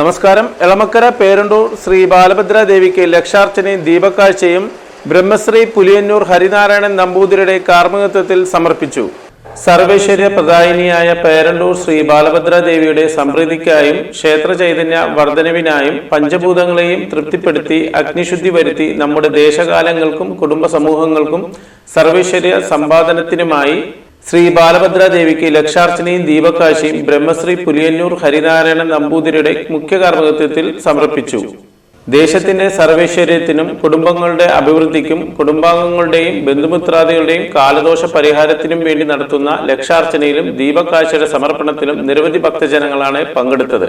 നമസ്കാരം. എളമക്കര പേരണ്ടൂർ ശ്രീ ബാലഭദ്ര ദേവിക്ക് ലക്ഷാർച്ചനയും ദീപക്കാഴ്ചയും ബ്രഹ്മശ്രീ പുലിയന്നൂർ ഹരിനാരായണൻ നമ്പൂതിരിയുടെ കാർമ്മികത്വത്തിൽ സമർപ്പിച്ചു. സർവേശ്വര്യ പ്രദായിനിയായ പേരണ്ടൂർ ശ്രീ ബാലഭദ്ര ദേവിയുടെ സംപ്രീതിക്കായും ക്ഷേത്ര ചൈതന്യ വർധനവിനായും പഞ്ചഭൂതങ്ങളെയും തൃപ്തിപ്പെടുത്തി അഗ്നിശുദ്ധി വരുത്തി നമ്മുടെ ദേശകാലങ്ങൾക്കും കുടുംബ സമൂഹങ്ങൾക്കും സർവേശ്വര്യ സമ്പാദനത്തിനുമായി ശ്രീ ബാലഭദ്ര ദേവിക്ക് ലക്ഷാർച്ചനയും ദീപകാശിയും ബ്രഹ്മശ്രീ പുലിയന്നൂർ ഹരിനാരായണ നമ്പൂതിരിയുടെ മുഖ്യ കാർമ്മികത്വത്തിൽ സമർപ്പിച്ചു. ദേശത്തിന്റെ സർവേശ്വര്യത്തിനും കുടുംബങ്ങളുടെ അഭിവൃദ്ധിക്കും കുടുംബാംഗങ്ങളുടെയും ബന്ധുമിത്രാദികളുടെയും കാലദോഷ പരിഹാരത്തിനും വേണ്ടി നടത്തുന്ന ലക്ഷാർച്ചനയിലും ദീപകാശിയുടെ സമർപ്പണത്തിലും നിരവധി ഭക്തജനങ്ങളാണ് പങ്കെടുത്തത്.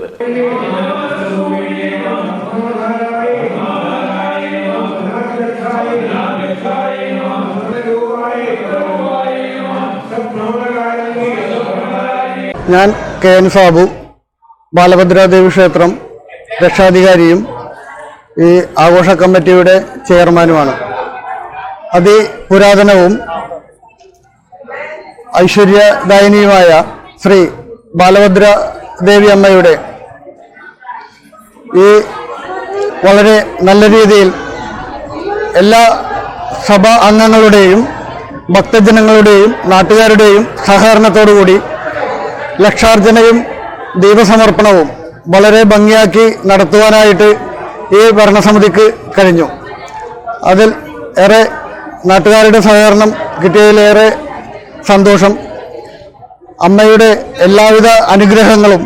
ഞാൻ കെ എൻ സാബു ബാലഭദ്രാദേവി ക്ഷേത്രം രക്ഷാധികാരിയും ഈ ആഘോഷ കമ്മിറ്റിയുടെ ചെയർമാനുമാണ്. അതിപുരാതനവും ഐശ്വര്യദായനിയുമായ ശ്രീ ബാലഭദ്ര ദേവി അമ്മയുടെ ഈ വളരെ നല്ല രീതിയിൽ എല്ലാ സഭാ അംഗങ്ങളുടെയും ഭക്തജനങ്ങളുടെയും നാട്ടുകാരുടെയും സഹകരണത്തോടുകൂടി ലക്ഷാർജനയും ദീപസമർപ്പണവും വളരെ ഭംഗിയാക്കി നടത്തുവാനായിട്ട് ഈ ഭരണസമിതിക്ക് കഴിഞ്ഞു. അതിൽ ഏറെ നാട്ടുകാരുടെ സഹകരണം കിട്ടിയതിലേറെ സന്തോഷം. അമ്മയുടെ എല്ലാവിധ അനുഗ്രഹങ്ങളും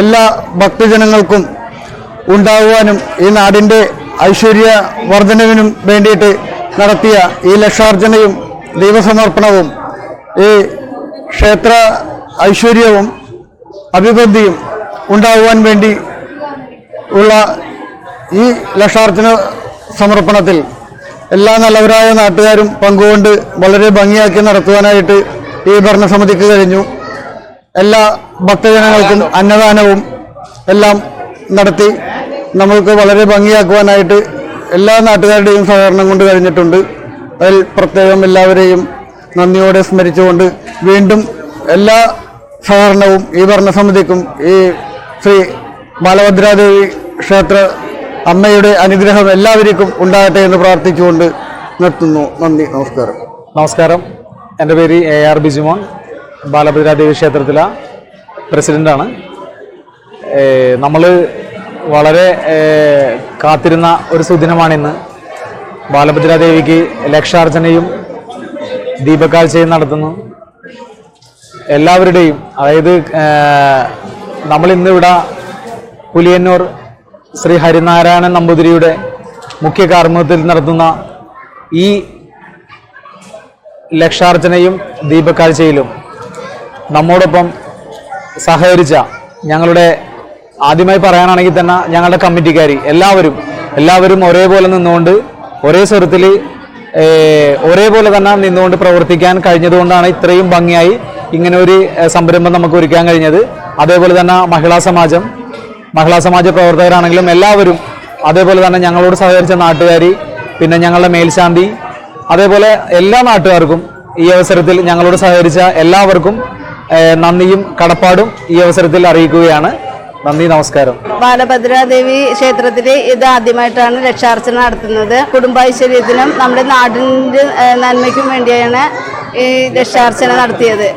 എല്ലാ ഭക്തജനങ്ങൾക്കും ഉണ്ടാകുവാനും ഈ നാടിന്റെ ഐശ്വര്യ വർധനവിനും വേണ്ടിയിട്ട് നടത്തിയ ഈ ലക്ഷാർജനയും ദീപസമർപ്പണവും ഈ ക്ഷേത്ര ഐശ്വര്യവും അഭിവൃദ്ധിയും ഉണ്ടാകുവാൻ വേണ്ടി ഉള്ള ഈ ലക്ഷാർത്ഥന സമർപ്പണത്തിൽ എല്ലാ നല്ലവരായ നാട്ടുകാരും പങ്കുകൊണ്ട് വളരെ ഭംഗിയാക്കി നടത്തുവാനായിട്ട് ഈ ഭരണസമിതിക്ക് കഴിഞ്ഞു. എല്ലാ ഭക്തജനങ്ങൾക്കും അന്നദാനവും എല്ലാം നടത്തി നമ്മൾക്ക് വളരെ ഭംഗിയാക്കുവാനായിട്ട് എല്ലാ നാട്ടുകാരുടെയും സഹകരണം കൊണ്ട് കഴിഞ്ഞിട്ടുണ്ട്. അതിൽ പ്രത്യേകം എല്ലാവരെയും നന്ദിയോടെ സ്മരിച്ചുകൊണ്ട് വീണ്ടും എല്ലാ സഹകരണവും ഈ ഭരണസമിതിക്കും ഈ ശ്രീ ബാലഭദ്രാദേവി ക്ഷേത്ര അമ്മയുടെ അനുഗ്രഹം എല്ലാവർക്കും ഉണ്ടാകട്ടെ എന്ന് പ്രാർത്ഥിച്ചുകൊണ്ട് നിർത്തുന്നു. നന്ദി. നമസ്കാരം. നമസ്കാരം. എന്റെ പേര് എ ആർ ബിജിമോൻ. ബാലഭദ്രാദേവി ക്ഷേത്രത്തിലെ പ്രസിഡന്റാണ് നമ്മൾ വളരെ കാത്തിരുന്ന ഒരു സുദിനമാണിന്ന്. ബാലഭദ്രാദേവിക്ക് ലക്ഷാർച്ചനയും ദീപകാഴ്ചയും നടത്തുന്നു. എല്ലാവരുടെയും അതായത് നമ്മൾ ഇന്നിവിടെ പുലിയന്നൂർ ശ്രീ ഹരിനാരായണൻ നമ്പൂതിരിയുടെ മുഖ്യ കാർമ്മികത്തിൽ നടത്തുന്ന ഈ ലക്ഷാർച്ചനയും ദീപക്കാഴ്ചയിലും നമ്മോടൊപ്പം സഹകരിച്ച ഞങ്ങളുടെ ആദ്യമായി പറയാനാണെങ്കിൽ തന്നെ ഞങ്ങളുടെ കമ്മിറ്റിക്കാർ എല്ലാവരും എല്ലാവരും ഒരേപോലെ നിന്നുകൊണ്ട് ഒരേ സ്വരത്തിൽ ഒരേപോലെ തന്നെ നിന്നുകൊണ്ട് പ്രവർത്തിക്കാൻ കഴിഞ്ഞതുകൊണ്ടാണ് ഇത്രയും ഭംഗിയായി ഇങ്ങനെ ഒരു സംരംഭം നമുക്ക് ഒരുക്കാൻ കഴിഞ്ഞത്. അതേപോലെ തന്നെ മഹിളാ സമാജം. മഹിളാ സമാജ പ്രവർത്തകരാണെങ്കിലും എല്ലാവരും അതേപോലെ തന്നെ ഞങ്ങളോട് സഹകരിച്ച നാട്ടുകാർ പിന്നെ ഞങ്ങളുടെ മേൽശാന്തി അതേപോലെ എല്ലാ നാട്ടുകാർക്കും ഈ അവസരത്തിൽ ഞങ്ങളോട് സഹകരിച്ച എല്ലാവർക്കും നന്ദിയും കടപ്പാടും ഈ അവസരത്തിൽ അറിയിക്കുകയാണ്. നന്ദി നമസ്കാരം. ബാലഭദ്രാദേവി ക്ഷേത്രത്തിൽ ഇത് ആദ്യമായിട്ടാണ് രക്ഷാർച്ചന നടത്തുന്നത്. കുടുംബൈശ്വര്യത്തിനും നമ്മുടെ നാടിന്റെ നന്മയ്ക്കും വേണ്ടിയാണ് ഈ രക്ഷാർച്ചന നടത്തിയത്.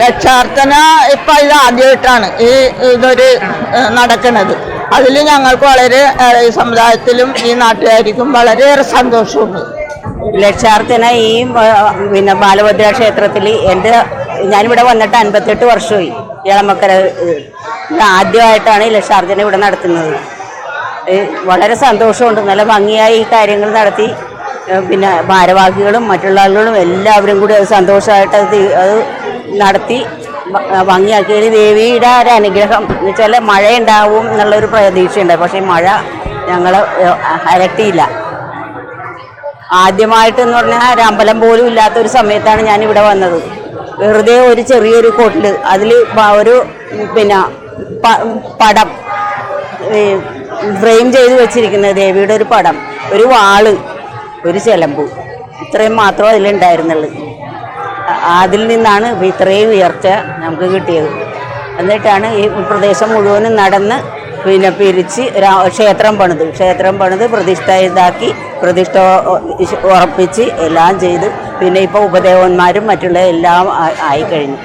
രക്ഷാർത്ഥന ഇപ്പൊ ഇത് ആദ്യമായിട്ടാണ് ഈ ഇതൊരു നടക്കുന്നത് അതിൽ ഞങ്ങൾക്ക് വളരെ ഈ സമുദായത്തിലും ഈ നാട്ടുകാർക്കും വളരെയേറെ സന്തോഷമുണ്ട്. രക്ഷാർത്ഥന ഈ പിന്നെ ബാലഭദ്ര ക്ഷേത്രത്തിൽ എന്റെ ഞാനിവിടെ വന്നിട്ട് അൻപത്തെട്ട് വർഷമായി ഇളമക്കര ആദ്യമായിട്ടാണ് ഈ ലക്ഷാർച്ചന ഇവിടെ നടത്തുന്നത്. വളരെ സന്തോഷമുണ്ട്. നല്ല ഭംഗിയായി ഈ കാര്യങ്ങൾ നടത്തി. പിന്നെ ഭാരവാഹികളും മറ്റുള്ള ആളുകളും എല്ലാവരും കൂടി അത് സന്തോഷമായിട്ട് അത് നടത്തി ഭംഗിയാക്കിയത് ദേവിയുടെ ഒരു അനുഗ്രഹം എന്ന് വെച്ചാൽ മഴ ഉണ്ടാവും എന്നുള്ളൊരു പ്രതീക്ഷയുണ്ട്. പക്ഷേ മഴ ഞങ്ങൾ അരട്ടിയില്ല ആദ്യമായിട്ട് എന്ന് പറഞ്ഞാൽ ഒരു അമ്പലം പോലും ഇല്ലാത്ത ഒരു സമയത്താണ് ഞാൻ ഇവിടെ വന്നത്. വെറുതെ ഒരു ചെറിയൊരു കൊട്ടിൽ അതിൽ ഒരു പിന്നെ പടം ഫ്രെയിം ചെയ്ത് വെച്ചിരിക്കുന്നത് ദേവിയുടെ ഒരു പടം ഒരു വാൾ ഒരു ചെലമ്പു. ഇത്രയും മാത്രമേ അതിലുണ്ടായിരുന്നുള്ളൂ. അതിൽ നിന്നാണ് ഇത്രയും ഉയർച്ച നമുക്ക് കിട്ടിയത്. എന്നിട്ടാണ് ഈ പ്രദേശം മുഴുവനും നടന്ന് പിന്നെ പിരിച്ച് ക്ഷേത്രം പണിത്. ക്ഷേത്രം പണിത് പ്രതിഷ്ഠ ഇതാക്കി പ്രതിഷ്ഠ ഉറപ്പിച്ച് എല്ലാം ചെയ്ത് പിന്നെ ഇപ്പോൾ ഉപദേവന്മാരും മറ്റുള്ള എല്ലാം ആയിക്കഴിഞ്ഞു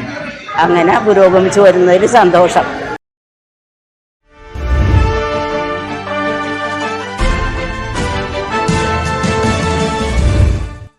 അങ്ങനെ പുരോഗമിച്ച് വരുന്നതിൽ സന്തോഷം.